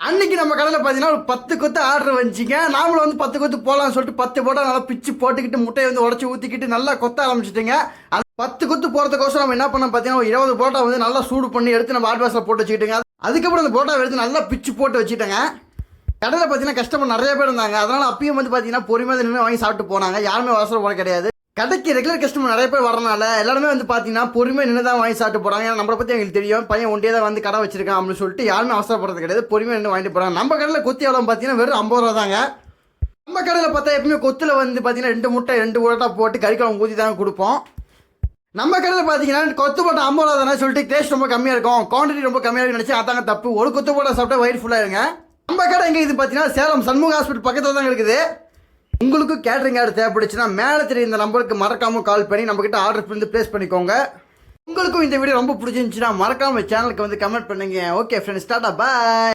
அன்னைக்கு நம்ம கடையில் பார்த்தீங்கன்னா ஒரு பத்து கொத்து ஆர்டர் வந்துச்சுங்க. நாமளும் வந்து பத்து கொத்து போகலாம்னு சொல்லிட்டு பத்து போட்டால் நல்லா பிச்சு போட்டுக்கிட்டு முட்டையை வந்து உடச்சி ஊற்றிக்கிட்டு நல்லா கொத்த ஆரம்பிச்சிட்டுங்க. அது பத்து கொத்து போகிறதுக்கோசரம் நம்ம என்ன பண்ணோம் பார்த்தீங்கன்னா ஒரு இருபது போட்டா வந்து நல்லா சூடு பண்ணி எடுத்து நம்ம ஆட்வாஸில் போட்டு வச்சுக்கிட்டுங்க. அதுக்கப்புறம் அந்த போட்டா எடுத்து நல்லா பிச்சு போட்டு வச்சுட்டேங்க. கடையில் பார்த்தீங்கன்னா கஸ்டமர் நிறைய பேர் இருந்தாங்க. அதனால் அப்பயும் வந்து பார்த்தீங்கன்னா பொறுமையாக நின்று வாங்கி சாப்பிட்டு போனாங்க. யாருமே அவசரம் போட கிடையாது. கடைக்கு ரெகுலர் கஸ்டமர் நிறைய பேர் வரனால எல்லாருமே வந்து பார்த்தீங்கன்னா பொறுமையாக நின்று தான் வாங்கி சாப்பிட்டு போகிறாங்க ஏன்னா நம்மளை பற்றி எங்களுக்கு தெரியும். பையன் ஒன்றே தான் வந்து கடை வச்சிருக்கான் அப்படின்னு சொல்லிட்டு யாருமே அவசரப்படுறது கிடையாது. பொறுமையாக நின்று வாங்கிட்டு போகிறாங்க நம்ம கடையில் கொத்தி எவ்வளோ பார்த்தீங்கன்னா வெறும் ஐம்பது ரூபா தாங்க. நம்ம கடையில் பார்த்தா எப்பவுமே கொத்தில் வந்து பார்த்தீங்கன்னா ரெண்டு முட்டை ரெண்டு உரட்டா போட்டு கறிக்குழம்பு ஊற்றி தான் கொடுப்போம். நம்ம கடையில் பார்த்தீங்கன்னா கொத்து போட்ட ஐம்பது ரூபா தானே சொல்லிட்டு டேஸ்ட் ரொம்ப கம்மியாக இருக்கும். குவான்டிட்டி ரொம்ப கம்மியாக இருக்குன்னு நினச்சி அதாங்க தப்பு. ஒரு கொத்து போட்டால் சாப்பிட்டா வயிறு ஃபுல்லாக இருங்க. நம்ம கடை எங்கே இது பார்த்தீங்கன்னா சேலம் சண்முக ஹாஸ்பிட்டல் பக்கத்தில் தான் இருக்குது. உங்களுக்கு கேட்டரிங் ஆர்டர் தேவைப்படுச்சுன்னா மேலே தெரிய இந்த நம்பருக்கு மறக்காமல் கால் பண்ணி நம்மக்கிட்ட ஆர்டர் பண்ணி ப்ளேஸ் பண்ணிக்கோங்க. உங்களுக்கும் இந்த வீடியோ ரொம்ப பிடிச்சிருந்துச்சுன்னா மறக்காமல் சேனலுக்கு வந்து கமெண்ட் பண்ணுங்க. ஓகே ஃப்ரெண்ட்ஸ் டாட்டா பாய்